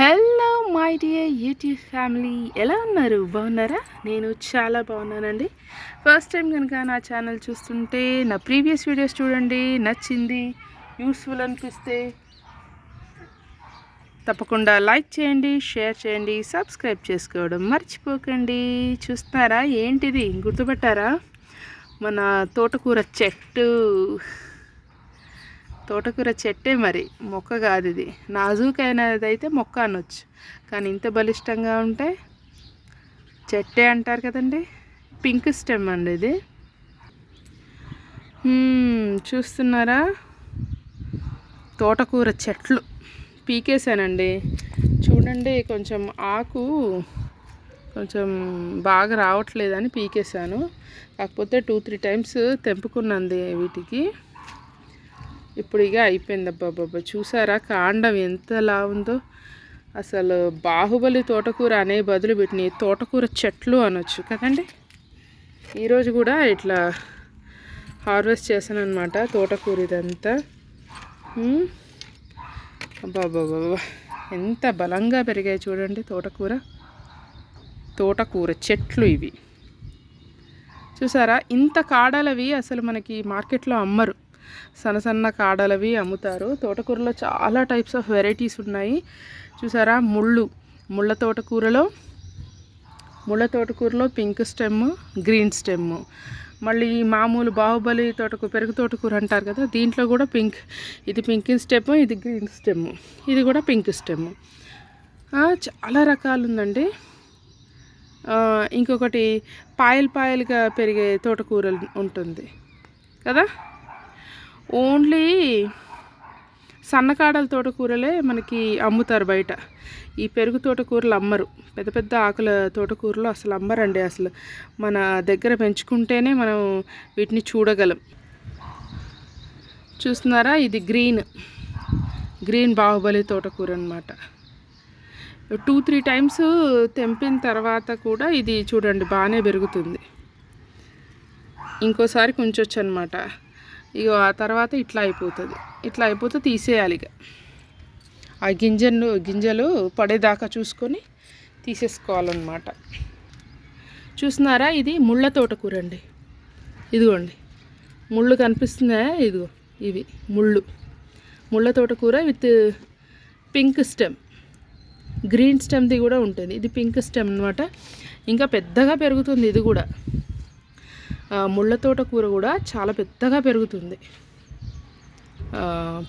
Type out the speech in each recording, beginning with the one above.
Hello my dear YouTube family ఎలా ఉన్నారు? బాగున్నారా? నేను చాలా బాగున్నానండి. ఫస్ట్ టైం కనుక నా ఛానల్ చూస్తుంటే నా ప్రీవియస్ వీడియోస్ చూడండి. నచ్చింది యూస్ఫుల్ అనిపిస్తే తప్పకుండా లైక్ చేయండి షేర్ చేయండి సబ్స్క్రైబ్ చేసుకోవడం మర్చిపోకండి. చూస్తున్నారా? ఏంటిది? గుర్తుపెట్టారా? మన తోటకూర చెట్టు. తోటకూర చెట్టే మరి మొక్క కాదు ఇది నాజూకైనదైతే మొక్క అనొచ్చు. కానీ ఇంత బలిష్టంగా ఉంటే చెట్టే అంటారు కదండి. పింక్ స్టెమ్ అండి ఇది. చూస్తున్నారా? తోటకూర చెట్లు. పీకేసానండి చూడండి కొంచెం ఆకు కొంచెం బాగా రావట్లేదని పీకేశాను. కాకపోతే టూ త్రీ టైమ్స్ తెంపుకున్నది వీటికి. ఇప్పుడు ఇక అయిపోయింది. అబ్బాబ్బా చూసారా కాండం ఎంతలా ఉందో. అసలు బాహుబలి తోటకూర అనే బదులు వీటిని తోటకూర చెట్లు అనొచ్చు కదండి. ఈరోజు కూడా ఇట్లా హార్వెస్ట్ చేశాను అనమాట తోటకూర ఇదంతా. ఉమ్. ఎంత బలంగా పెరిగాయి చూడండి తోటకూర. తోటకూర చెట్లు ఇవి. చూసారా ఇంత కాడలవి అసలు మనకి మార్కెట్లో అమ్మరు. సన్న సన్న కాడలవి అమ్ముతారు. తోటకూరలో చాలా టైప్స్ ఆఫ్ వెరైటీస్ ఉన్నాయి. చూసారా? ముళ్ళు. ముళ్ళ తోటకూరలో ముళ్ళ తోటకూరలో పింక్ స్టెమ్ గ్రీన్ స్టెమ్ మళ్ళీ మామూలు బాహుబలి తోటకూర పెరుగు తోటకూర అంటారు కదా దీంట్లో కూడా పింక్ ఇది పింక్ స్టెమ్ ఇది గ్రీన్ స్టెమ్ ఇది కూడా పింక్ స్టెమ్ చాలా రకాలు ఉందండి. ఇంకొకటి పాయలు పాయలుగా పెరిగే తోటకూరలు ఉంటుంది. కదా? ఓన్లీ సన్నకాడల తోటకూరలే మనకి అమ్ముతారు బయట. ఈ పెరుగు తోటకూరలు అమ్మరు. పెద్ద పెద్ద ఆకుల తోటకూరలు అసలు అమ్మరండి అసలు. మన దగ్గర పెంచుకుంటేనే మనం వీటిని చూడగలం. చూస్తున్నారా? ఇది గ్రీన్. గ్రీన్ బాహుబలి తోటకూర అనమాట టూ త్రీ టైమ్స్ తెంపిన తర్వాత కూడా ఇది చూడండి బాగానే పెరుగుతుంది. ఇంకోసారి కొంచొచ్చు అనమాట ఇక ఆ తర్వాత ఇట్లా అయిపోతుంది. ఇట్లా అయిపోతే తీసేయాలి ఇక. ఆ గింజలు గింజలు పడేదాకా చూసుకొని తీసేసుకోవాలన్నమాట. చూస్తున్నారా ఇది ముళ్ళ తోటకూర అండి ఇదిగోండి. ముళ్ళు కనిపిస్తుందా ఇదిగో ఇవి ముళ్ళు. ముళ్ళ తోటకూర విత్ పింక్ స్టెమ్. గ్రీన్ స్టెమ్ది కూడా ఉంటుంది. ఇది పింక్ స్టెమ్ అనమాట ఇంకా పెద్దగా పెరుగుతుంది ఇది కూడా. ముళ్ళ తోటకూర కూడా చాలా పెద్దగా పెరుగుతుంది.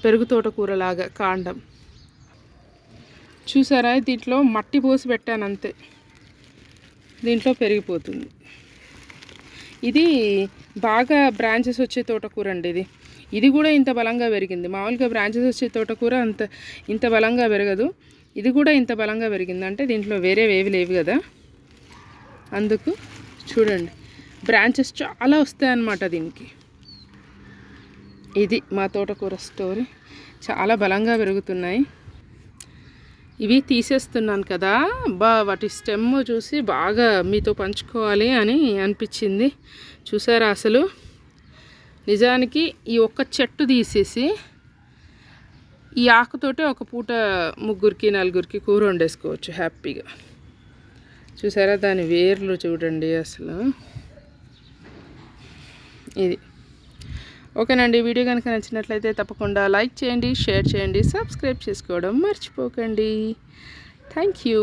పెరుగు తోటకూర లాగా కాండం. చూసారా? దీంట్లో మట్టి పోసి పెట్టాను అంతే. దీంట్లో పెరిగిపోతుంది. ఇది బాగా బ్రాంచెస్ వచ్చే తోటకూర అండి ఇది. ఇది కూడా ఇంత బలంగా పెరిగింది. మామూలుగా బ్రాంచెస్ వచ్చే తోటకూర అంత ఇంత బలంగా పెరగదు. ఇది కూడా ఇంత బలంగా పెరిగింది. అంటే దీంట్లో వేరే వేవి లేవు కదా. అందుకు చూడండి. బ్రాంచెస్ చాలా వస్తాయి అన్నమాట దీనికి. ఇది మా తోటకూర స్టోరీ. చాలా బలంగా పెరుగుతున్నాయి. ఇవి తీసేస్తున్నాను కదా. బా వాటి స్టెమ్ చూసి బాగా మీతో పంచుకోవాలి అని అనిపించింది. చూసారా అసలు? నిజానికి ఈ ఒక్క చెట్టు తీసేసి ఈ ఆకుతోటే ఒక పూట ముగ్గురికి నలుగురికి కూర వండేసుకోవచ్చు హ్యాపీగా. చూసారా దాని వేర్లు చూడండి అసలు. ఇది. ఓకేనండి వీడియో కనుక నచ్చినట్లయితే తప్పకుండా లైక్ చేయండి షేర్ చేయండి సబ్స్క్రైబ్ చేసుకోవడం మర్చిపోకండి. Thank you.